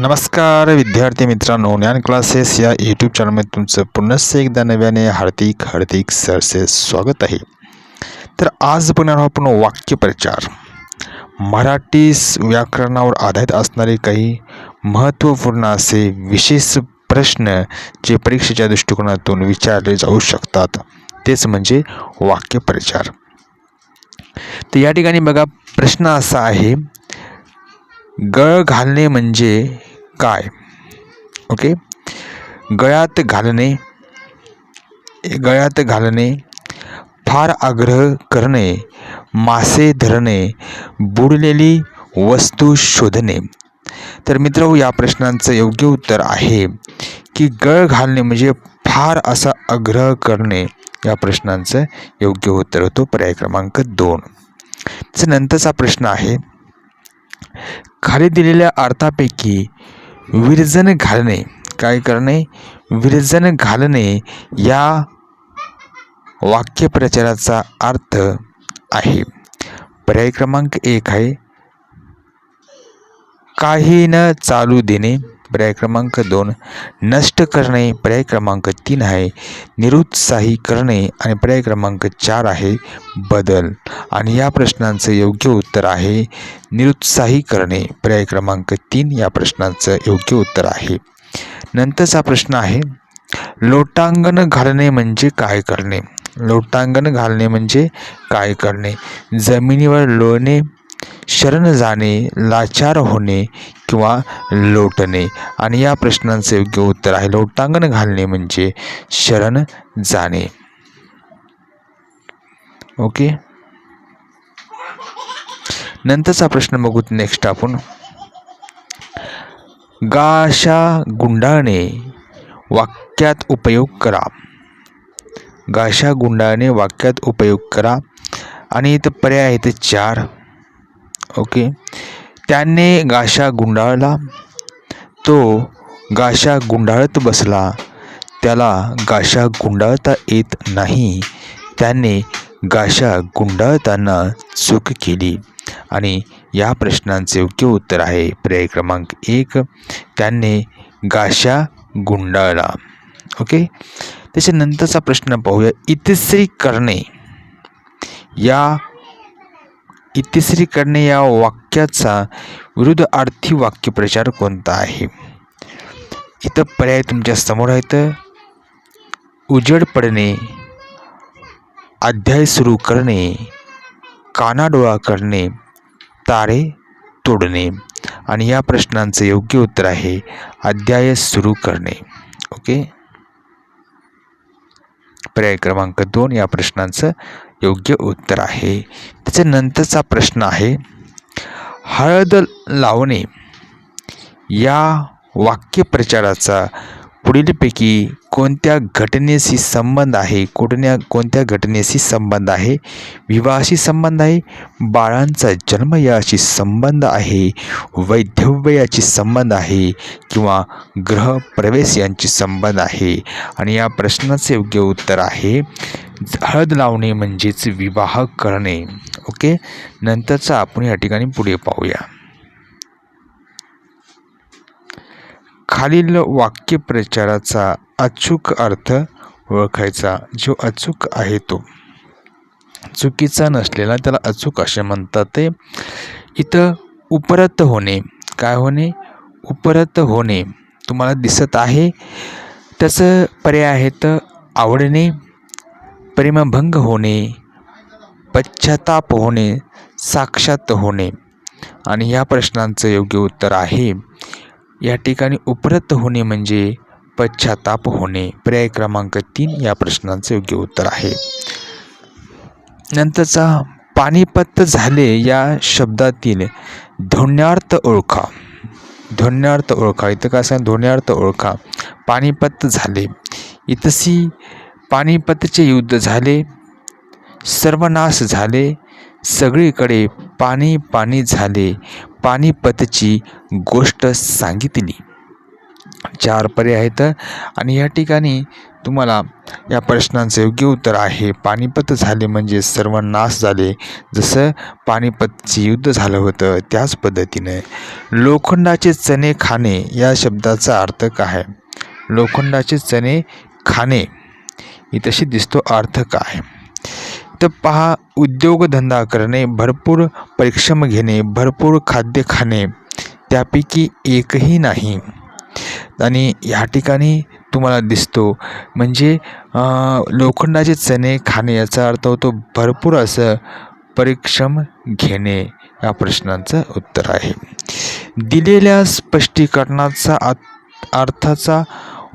नमस्कार विद्यार्थी मित्रांनो. ज्ञान क्लासेस या यूट्यूब चॅनलमध्ये तुमचं पुन्हा एकदा नव्याने हार्दिक हार्दिक सरसे स्वागत आहे. तर आज आपण आपण वाक्यप्रचार मराठी व्याकरणावर आधारित असणारे काही महत्त्वपूर्ण असे विशेष प्रश्न जे परीक्षेच्या दृष्टिकोनातून विचारले जाऊ शकतात. तेच म्हणजे वाक्यप्रचार तर या ठिकाणी बघा प्रश्न असा आहे. गळ घालणे म्हणजे काय? ओके गळ्यात घालणे गळ्यात घालणे फार आग्रह करणे मासे धरणे बुडलेली वस्तू शोधणे. तर मित्र या प्रश्नांचं योग्य उत्तर आहे की गळ घालणे म्हणजे फार असा आग्रह करणे. या प्रश्नांचं योग्य उत्तर होतो पर्याय क्रमांक दोन. त्याच्यानंतरचा प्रश्न आहे खाली दिलेल्या अर्थापैकी विरजन घालणे. काय करणे? विरजन घालणे या वाक्यप्रचाराचा अर्थ आहे. पर्याय क्रमांक एक आहे. काही न चालू देणे. पर्याय क्रमांक दोन नष्ट करणे पर्याय क्रमांक तीन आहे. निरुत्साही करणे आणि पर्याय क्रमांक चार आहे बदल. आणि या प्रश्नांचं योग्य उत्तर आहे निरुत्साही करणे पर्याय क्रमांक तीन या प्रश्नांचं योग्य उत्तर आहे. नंतरचा प्रश्न आहे लोटांगण घालणे म्हणजे काय करणे? लोटांगण घालणे म्हणजे काय करणे? जमिनीवर लोळणे शरण जाणे लाचार होणे किंवा लोटणे. आणि या प्रश्नांचं योग्य उत्तर आहे. लोटांगण घालणे म्हणजे शरण जाणे. ओके? नंतरचा प्रश्न बघू. नेक्स्ट आपण. गाशा गुंडाळणे. वाक्यात उपयोग करा. गाशा गुंडाळणे वाक्यात उपयोग करा. आणि इथं पर्याय आहेत चार. ओके त्याने गाशा गुंडाळला. तो गाशा गुंडाळत बसला. त्याला गाशा गुंडाळता येत नाही. त्याने गाशा गुंडाळताना चूक केली. आणि या प्रश्नांचे योग्य उत्तर आहे. पर्याय क्रमांक एक. त्याने गाशा गुंडाळला. ओके त्याच्यानंतरचा प्रश्न पाहूया. इतिश्री करणे. या इतिश्री करणे या वाक्याचा विरुद्ध अर्थी वाक्यप्रचार कोणता आहे? इथं पर्याय तुमच्यासमोर आहेत. उजेड पडणे अध्याय सुरू करणे कानाडोळा करणे तारे तोडणे. आणि या प्रश्नांचं योग्य उत्तर आहे अध्याय सुरू करणे. ओके? पर्याय क्रमांक दोन या प्रश्नांचं योग्य उत्तर आहे. त्याच्यानंतरचा प्रश्न आहे हळद लावणे या वाक्यप्रचाराचा पुढीलपैकी कोणत्या घटनेशी संबंध आहे कोणत्या कोणत्या घटनेशी संबंध आहे विवाहाशी संबंध आहे बाळांचा जन्म याशी संबंध आहे वैधव्ययाची संबंध आहे किंवा ग्रहप्रवेश यांची संबंध आहे? आणि या प्रश्नाचे योग्य उत्तर आहे हळद लावणे म्हणजेच विवाह करणे. ओके? नंतरचा आपण या ठिकाणी पुढे पाहूया. खालील वाक्यप्रचाराचा अचूक अर्थ ओळखायचा. जो अचूक आहे तो. चुकीचा नसलेला त्याला अचूक असे म्हणतात ते. इथं उपरत होणे. काय होणे? उपरत होणे. तुम्हाला दिसत आहे. त्याचं पर्याय आहेत आवडणे प्रेमभंग होणे पश्चाताप होणे साक्षात होणे. आणि या प्रश्नांचं योग्य उत्तर आहे. या ठिकाणी उपरत होणे म्हणजे पश्चाताप होणे. पर्याय क्रमांक तीन या प्रश्नांचं योग्य उत्तर आहे. नंतरचा पानिपत झाले या शब्दातील ध्वन्यार्थ ओळखा. ध्वन्यार्थ ओळखा. इथं काय सांग? ध्वन्यार्थ ओळखा. पानिपत झाले. इतसी पानिपतचे युद्ध झाले. सर्वनाश झाले. सगळीकडे पाणी पाणी झाले. पानिपतची गोष्ट सांगितली. चार पर्याय आहेत आणि या ठिकाणी तुम्हाला या प्रश्नांचं योग्य उत्तर आहे. पानिपत झाले म्हणजे सर्व नाश झाले. जसं पानिपतचे युद्ध झालं होतं त्याच पद्धतीने. लोखंडाचे चणे खाणे या शब्दाचा अर्थ काय? लोखंडाचे चणे खाणे. ही तशी दिसतो अर्थ काय? तर पहा उद्योगधंदा करणे भरपूर परिश्रम घेणे भरपूर खाद्य खाणे त्यापैकी एकही नाही. आणि ह्या ठिकाणी तुम्हाला दिसतो म्हणजे लोखंडाचे चणे खाणे याचा अर्थ होतो भरपूर असं परिश्रम घेणे या प्रश्नांचं उत्तर आहे. दिलेल्या स्पष्टीकरणाचा अर्थाचा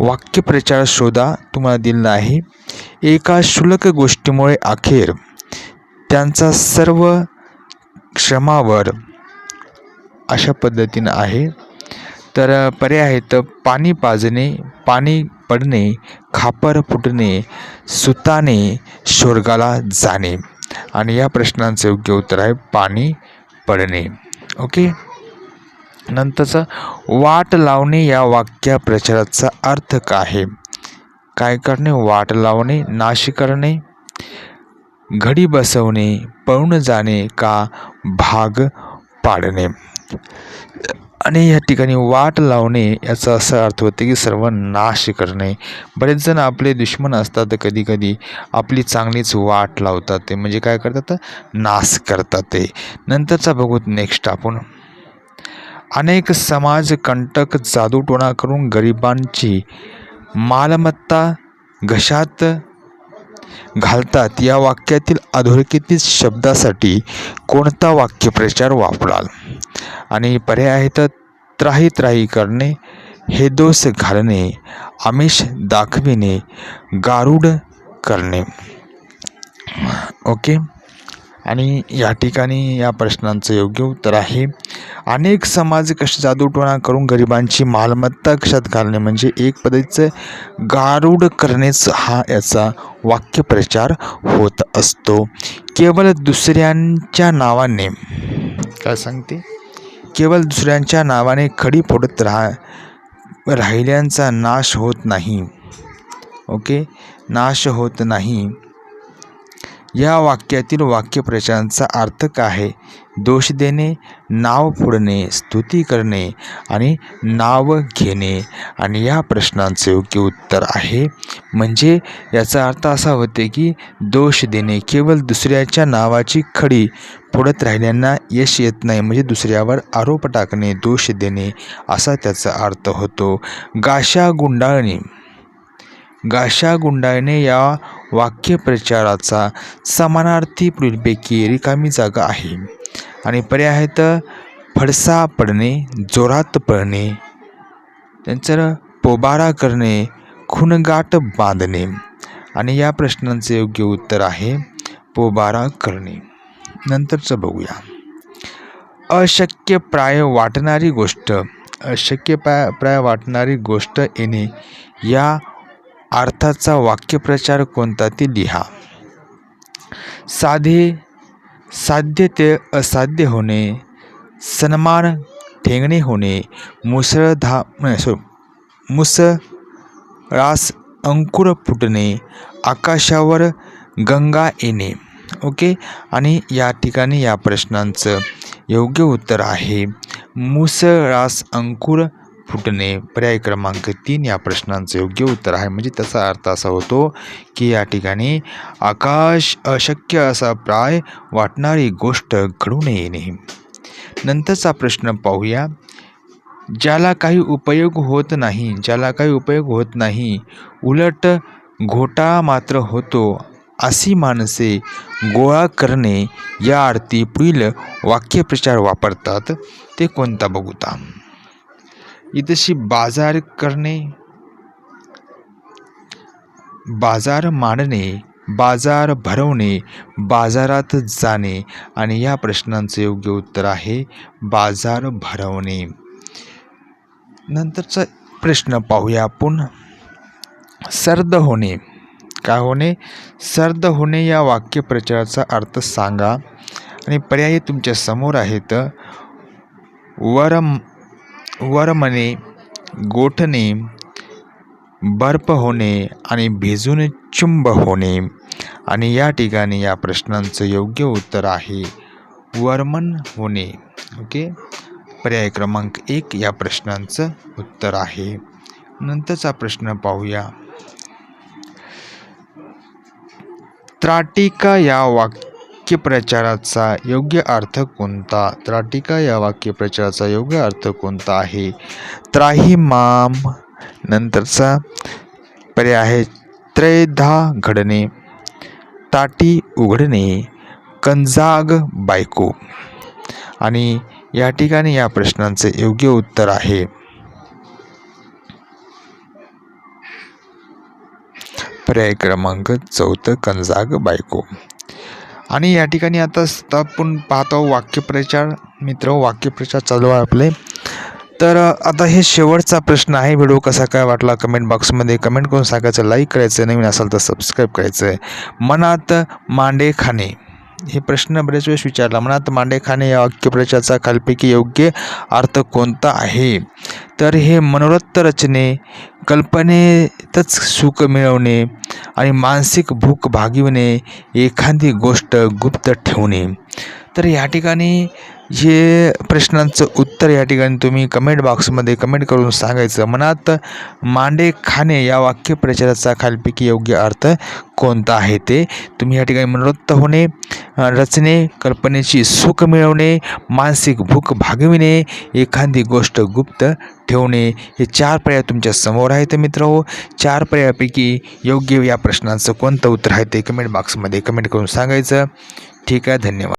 वाक्यप्रचार शोधा तुम्हाला दिलेला आहे एका शुल्क गोष्टीमुळे अखेर त्यांचा सर्व श्रमावर अशा पद्धतीनं आहे. तर पर्याय आहेत पाणी पाजणे पाणी पडणे खापर फुटणे सुताने स्वर्गाला जाणे. आणि या प्रश्नांचं योग्य उत्तर आहे पाणी पडणे. ओके? नंतरचं वाट लावणे या वाक्या प्रचाराचा अर्थ काय? आहे काय करणे? वाट लावणे नाश करणे घडी बसवणे पळून जाणे का भाग पाडणे? आणि या ठिकाणी वाट लावणे याचा असा अर्थ होतो की सर्व नाश करणे. बरेच जण आपले दुश्मन असतात कधी कधी. आपली चांगलीच वाट लावतात ते. म्हणजे काय करतात? नाश करतात ते. नंतरचा बघू नेक्स्ट आपण. अनेक समाज कंटक जादूटोणा करून गरिबांची मालमत्ता घशात घालतात. या वाक्यातील अधोरेखित शब्दासाठी कोणता वाक्यप्रचार वापराल? आणि पर्याय आहेत त्राही त्राही करणे हे दोष घालणे आमिष दाखविणे गारुड करणे. ओके? आणि या ठिकाणी या प्रश्नांचं योग्य उत्तर आहे. अनेक समाज कशी जादूटोणा करून गरिबांची मालमत्ता कशात घालणे म्हणजे एक पद्धतीचं गारूड करणेच हा याचा वाक्यप्रचार होत असतो. केवळ दुसऱ्यांच्या नावाने काय सांगते? केवळ दुसऱ्यांच्या नावाने खडी फोडत राहा राहिल्यांचा नाश होत नाही. ओके? नाश होत नाही. या वाक्यातील वाक्यप्रचारांचा अर्थ काय आहे? दोष देणे नाव फोडणे स्तुती करणे आणि नाव घेणे आणि या प्रश्नांचे योग्य उत्तर आहे. म्हणजे याचा अर्थ असा होते की दोष देणे केवळ दुसऱ्याच्या नावाची खडी फोडत राहिल्यांना यश येत नाही. म्हणजे दुसऱ्यावर आरोप टाकणे दोष देणे असा त्याचा अर्थ होतो. गाशा गुंडाळणे. गाशा गुंडाळणे या वाक्यप्रचाराचा समानार्थी पुढीलपैकी रिकामी जागा आहे. आणि पर्याय आहेत फडसा पडणे जोरात पडणे त्यांचं पोबारा करणे खुणगाठ बांधणे आणि या प्रश्नांचे योग्य उत्तर आहे पोबारा करणे. नंतरचं बघूया. अशक्य प्राय वाटणारी गोष्ट अशक्य प्राय वाटणारी गोष्ट येणे या अर्थाचा वाक्यप्रचार कोणता ते लिहा. साधे साध्य ते असाध्य होणे सन्मान ठेंगणे होणे मुसळधा सो मुसळास अंकुर फुटणे आकाशावर गंगा येणे. ओके? आणि या ठिकाणी या प्रश्नांचं योग्य उत्तर आहे. मुसळास अंकुर फुटणे पर्याय क्रमांक तीन या प्रश्नांचं योग्य उत्तर आहे. म्हणजे त्याचा अर्थ असा होतो की या ठिकाणी आकाश अशक्य असा प्राय वाटणारी गोष्ट घडून येणे नंतरचा प्रश्न पाहूया. ज्याला काही उपयोग होत नाही ज्याला काही उपयोग होत नाही उलट घोटाळा मात्र होतो. अशी माणसे गोळा करणे या अर्थी पुढील वाक्यप्रचार वापरतात. ते कोणता बघूता इथशी बाजार करणे बाजार मांडणे बाजार भरवणे बाजारात जाणे आणि या प्रश्नांचं योग्य उत्तर आहे बाजार भरवणे. नंतरचा प्रश्न पाहूया आपण. सर्द होणे. काय होणे? सर्द होणे या वाक्यप्रचाराचा अर्थ सांगा. आणि पर्याय तुमच्यासमोर आहेत. वरम वरमणे गोठणे बर्फ होणे आणि भिजून चुंब होणे. आणि या ठिकाणी या प्रश्नांचं योग्य उत्तर आहे वर्मन होणे. ओके? पर्याय क्रमांक एक या प्रश्नांचं उत्तर आहे. नंतरचा प्रश्न पाहूया. त्राटिका या वाक्य वाक्यप्रचाराचा योग्य अर्थ कोणता? त्राटिका या वाक्यप्रचाराचा योग्य अर्थ कोणता आहे? त्राहिमाम नंतरचा पर्याय आहे त्रैधा घडणे. ताटी उघडणे. कंजाग बायको. आणि या ठिकाणी या प्रश्नांचे योग्य उत्तर आहे. पर्याय क्रमांक चौथं कंजाग बायको. आणि या ठिकाणी आता आपण पाहतो वाक्यप्रचार. मित्र वाक्यप्रचार चालू आहे आपले. तर आता हे शेवटचा प्रश्न आहे. व्हिडिओ कसा काय वाटला कमेंट बॉक्समध्ये. कमेंट करून सांगायचं लाईक करायचं नवीन असाल तर सबस्क्राईब करायचं आहे मनात मांडे खाणे. हे प्रश्न बरेच वेळेस विचारला. मनात मांडे खाणे या वाक्यप्रचाराचा खालपैकी योग्य अर्थ कोणता आहे? तर हे मनोरथ रचने कल्पनेतच सुख मिळवणे आणि मानसिक भूक भागविणे एखादी गोष्ट गुप्त ठेवणे. तर या ठिकाणी जे प्रश्नांचं उत्तर या ठिकाणी तुम्ही कमेंट बॉक्समध्ये कमेंट करून सांगायचं. मनात मांडे खाणे या वाक्यप्रचाराचा खालपैकी योग्य अर्थ कोणता आहे ते? तुम्ही या ठिकाणी मनोरथ होणे रचने कल्पनेची सुख मिळवणे मानसिक भूक भागविणे एखादी गोष्ट गुप्त ठेवणे हे चार पर्याय तुमच्यासमोर आहेत मित्र. हो चार पर्यायापैकी योग्य या प्रश्नांचं कोणतं उत्तर आहे ते कमेंट बॉक्समध्ये कमेंट करून सांगायचं. ठीक आहे धन्यवाद.